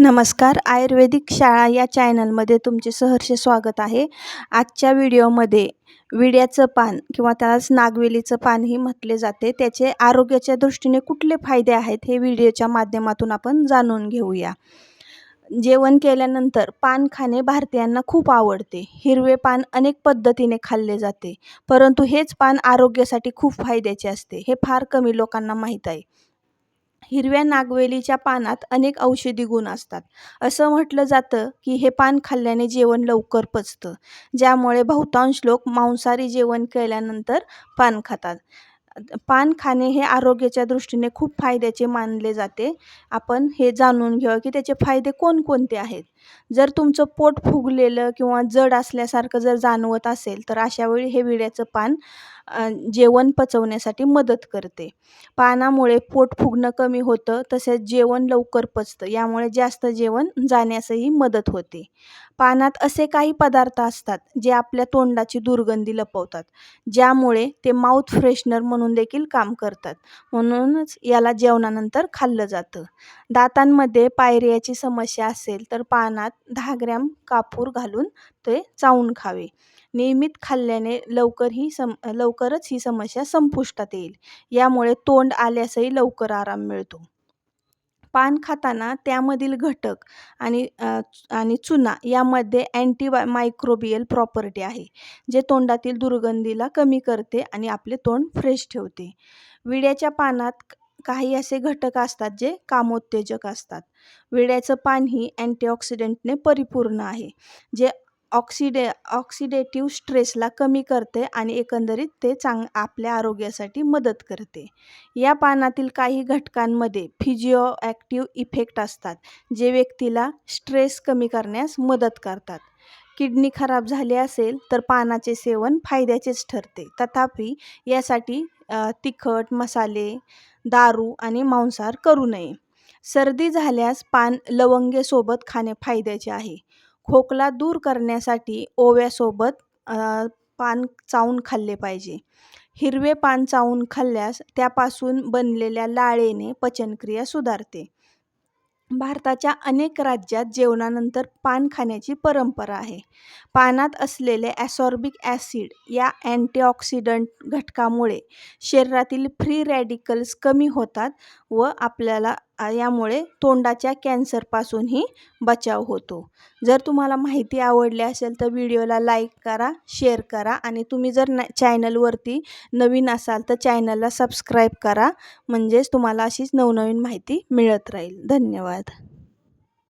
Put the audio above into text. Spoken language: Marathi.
नमस्कार आयुर्वेदिक शाळा या चॅनलमध्ये तुमचे सहर्ष स्वागत आहे. आजच्या व्हिडिओमध्ये विड्याचं पान किंवा त्यालाच नागवेलीचं पानही म्हटले जाते. त्याचे आरोग्याच्या दृष्टीने कुठले फायदे आहेत हे व्हिडिओच्या माध्यमातून आपण जाणून घेऊया. जेवण केल्यानंतर पान खाणे भारतीयांना खूप आवडते. हिरवे पान अनेक पद्धतीने खाल्ले जाते. परंतु हेच पान आरोग्यासाठी खूप फायद्याचे असते हे फार कमी लोकांना माहीत आहे. हिरव्या नागवेलीच्या पानात अनेक औषधी गुण असतात. असं म्हटलं जातं की हे पान खाल्ल्याने जेवण लवकर पचतं. ज्यामुळे बहुतांश लोक मांसाहारी जेवण केल्यानंतर पान खातात. पान खाणे हे आरोग्याच्या दृष्टीने खूप फायद्याचे मानले जाते. आपण हे जाणून घ्यावं की त्याचे फायदे कोणकोणते आहेत. जर तुमचं पोट फुगलेलं किंवा जड असल्यासारखं जर जाणवत असेल तर अशावेळी हे विड्याचं पान जेवण पचवण्यासाठी मदत करते. पानामुळे पोट फुगणं कमी होतं तसेच जेवण लवकर पचतं यामुळे जास्त जेवण जाण्यासही मदत होते. पानात असे काही पदार्थ असतात जे आपल्या तोंडाची दुर्गंधी लपवतात ज्यामुळे ते माउथ फ्रेशनर म्हणून देखील काम करतात. म्हणूनच याला जेवणानंतर खाल्लं जातं. दातांमध्ये पायरियाची समस्या असेल तर पानात दहा ग्रॅम कापूर घालून ते चावून खावे. नियमित खाल्ल्याने लवकर ही सम लवकरच ही समस्या संपुष्टात येईल. यामुळे तोंड आल्यासही लवकर आराम मिळतो. पान खाताना त्यामधील घटक आणि आणि चुना यामध्ये अँटीबाय मायक्रोबियल प्रॉपर्टी आहे जे तोंडातील दुर्गंधीला कमी करते आणि आपले तोंड फ्रेश ठेवते. विड्याच्या पानात काही असे घटक असतात जे कामोत्तेजक असतात. विड्याचं पान ही अँटीऑक्सिडंटने परिपूर्ण आहे जे ऑक्सिडे ऑक्सिडेटिव्ह स्ट्रेसला कमी करते आणि एकंदरीत ते चांग आपल्या आरोग्यासाठी मदत करते. या पानातील काही घटकांमध्ये फिजिओ ॲक्टिव्ह इफेक्ट असतात जे व्यक्तीला स्ट्रेस कमी करण्यास मदत करतात. किडनी खराब झाली असेल तर पानाचे सेवन फायद्याचेच ठरते. तथापि यासाठी तिखट मसाले दारू आणि मांसाहार करू नये. सर्दी झाल्यास पान लवंगेसोबत खाणे फायद्याचे आहे. खोकला दूर करण्यासाठी ओव्यासोबत पान चावून खाल्ले पाहिजे. हिरवे पान चावून खाल्ल्यास त्यापासून बनलेल्या लाळेने पचनक्रिया सुधारते. भारताच्या अनेक राज्यात जेवणानंतर पान खाण्याची परंपरा आहे. पानात असलेले ॲसॉर्बिक ॲसिड या अँटीऑक्सिडंट घटकामुळे शरीरातील फ्री रॅडिकल्स कमी होतात व आपल्याला यामुळे तोंडाच्या कॅन्सरपासूनही बचाव होतो. जर तुम्हाला माहिती आवडली असेल तर व्हिडिओला लाईक करा शेअर करा आणि तुम्ही जर न चॅनलवरती नवीन असाल तर चॅनलला सबस्क्राईब करा. म्हणजेच तुम्हाला अशीच नवनवीन माहिती मिळत राहील. धन्यवाद.